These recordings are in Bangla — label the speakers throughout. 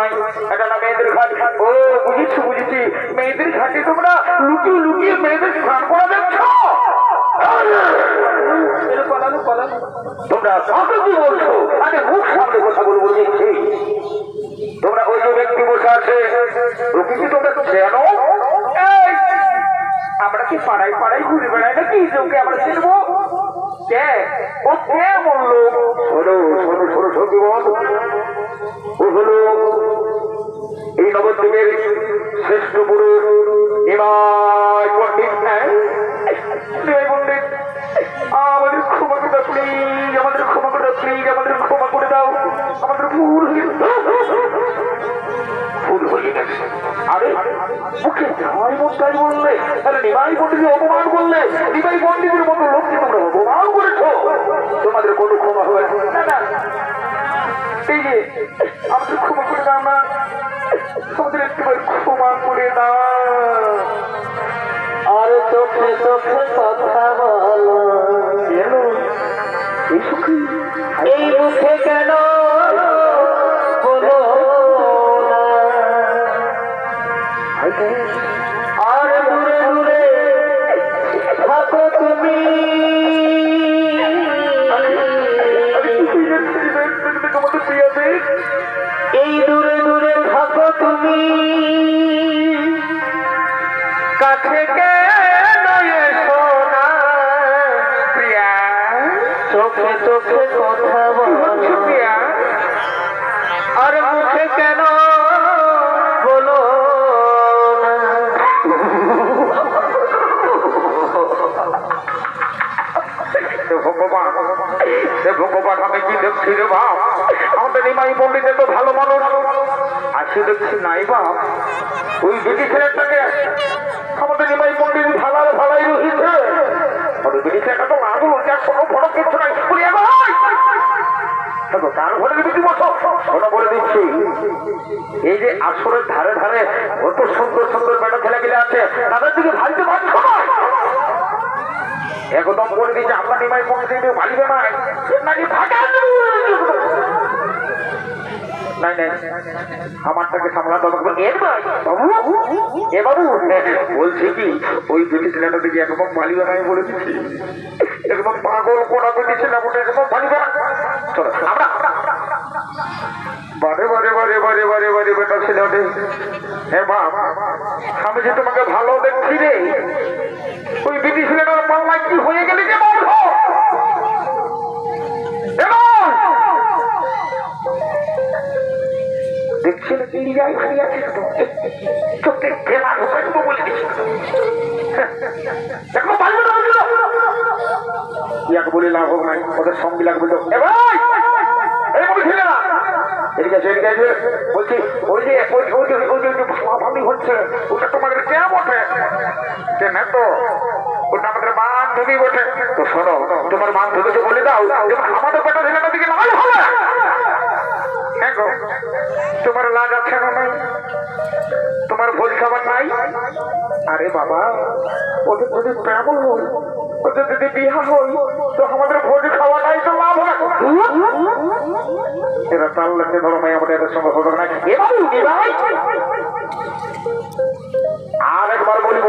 Speaker 1: নাই। এটা না মেয়েদের ঘাট। ও, বুঝেছি বুঝেছি। মেয়েদের ঘাটে তোমরা লুকিয়ে লুকিয়ে মেয়েদের স্নান করা দেখছ? তোমরা কাকে কি বলছো? আরে মুখ সামনে কথা বলব তোমরা ওই ব্যক্তি বসে আছে। আমরা কি পাড়ায় পাড়ায় ঘুরে বেড়াই নাকি? আমরা চিনবো? কে? ও কে বলল? শোনো শোনো শোনো সত্যি বল ও হলো এই নবদ্বীপের শ্রেষ্ঠ পুরুষ, নিমাই পণ্ডিত। হ্যাঁ? পণ্ডিত। আমাদের ক্ষমা করে দাও প্লিজ আমাদের ক্ষমা করে দাও। প্লিজ আমাদের ক্ষমা করে দাও আমাদের গেছে। আরে মুখে জামাই মশাই বললে তাহলে নিমাই পণ্ডিতের অপমান করলে নিমাই পণ্ডিতের মতো লোককে তোমরা অপমান করেছ? তোমাদের কোনো ক্ষমা হবে না। না না। এই যে আমাদের ক্ষমা করে দাও না। আমাদের একটিবার ক্ষমা করে দাও।
Speaker 2: আর চোখে চোখে কথা বলো।
Speaker 1: এই সুখী?
Speaker 2: এই মুখে কেন আর দূরে দূরে থাকো তুমি। এই দূরে দূরে থাকো তুমি। কাছে কেন এসো না?
Speaker 1: প্রিয়া,
Speaker 2: চোখে চোখে
Speaker 1: ভগবান। হে ভগবান আমি কি দেখছি রে বাপ? আমাদের নিমাই পণ্ডিতে তো ভালো মানুষ। আসে দেখছি নাই বাপ। ওই বেটি ছেলেটাকে আমাদের নিমাই পণ্ডিত ভালার ভালাই রয়েছে। তো কিছু বলি, ভাই! দিচ্ছি। এই যে আসরের ধারে ধারে কত সুন্দর সুন্দর বেটা ছেলেগুলো আছে। তাদের দিকে ভাইতে বাধ্য নয় একদম বলে দিয়েছে আমরা নিমাই মনে থেকে ভালিবে নাকি নাই নাই, আমারটাকে সামলাতে বলছি কি, ওই দুটি ছেলেটা দিকে একদম বলে দিচ্ছি। একদম পাগল একদম না। আমরা বারে বারে বারে বারে বেটা হ্যাঁ বাপ আমি যে তোমাকে ভালো দেখছি রে। ওই বিধি ছেলেটার পাল্লায় কি হয়ে গেলে যে বন্ধ? দেখছি না চিনি যাই হারিয়ে আছে চোখে খেলা ঢোকাই বলে দেখো না বলে লাভ নাই ওদের সঙ্গী লাগবে তো। এদিকে এদিকে আছে বলছি ওই যে ওই ওই যে যে হচ্ছে। ওটা তোমাদের কে বটে? কে না তো ওটা আমাদের বান্ধবী বটে। তো শোনো, তোমার বান্ধবীকে বলে দাও যে আমাদের বেটা ছেলেটার দিকে লাল হবে। হ্যাঁ গো, তোমার লাজ আছে না তোমার ভোজ খাবার নাই? আরে বাবা, ওদের যদি প্রেমল হই, ওদের যদি বিহা হই তো আমাদের ভোজ খাওয়াটাই তো লাভ হবে এরা তাল লাগছে ধরো মাই আমাদের। আর একবার বলব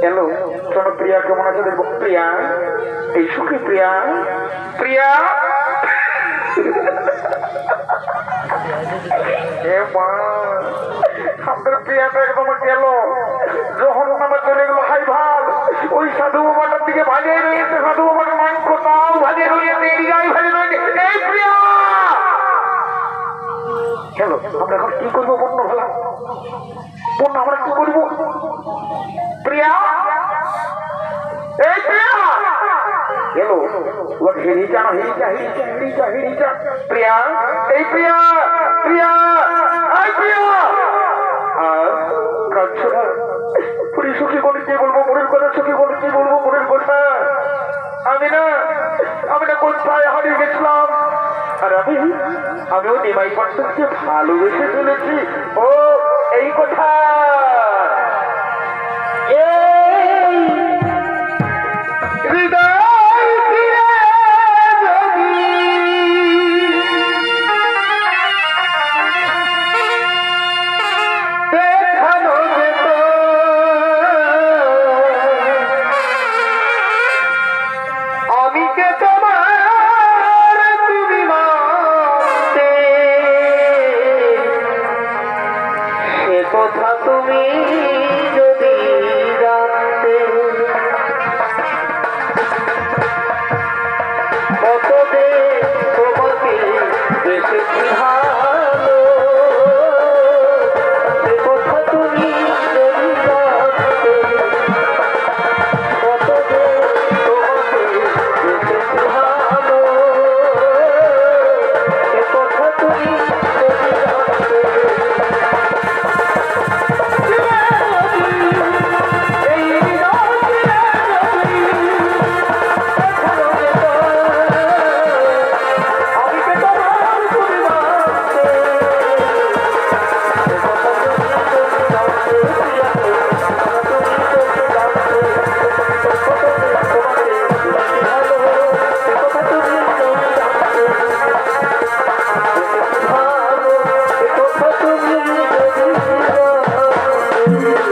Speaker 1: হ্যালো শোনো প্রিয়া কেমন আছে দেখব প্রিয়া এই সুখী প্রিয়া প্রিয়া একদম যখন চলে ওই সাধু বাবাটার দিকে ভালিয়ে রয়েছে সাধু বাবার মাংস তাও ভালিয়ে রয়েছে এই প্রিয়া হ্যালো আমরা এখন কি করব বন্য ভালা বন্য আমরা কি করব? প্রিয়া? প্রিয়া! এই প্রিয়া! প্রিয়া! প্রিয়া! আর সুখী বলব? সুখী বলব? আমি না আমি না কোথায় হারিয়ে গেছিলাম। আর আমি আমিও নিমাই পার্সনকে ভালোবেসে চলেছি। ও এই কথা কত দে তোমাকে বেশি ভালো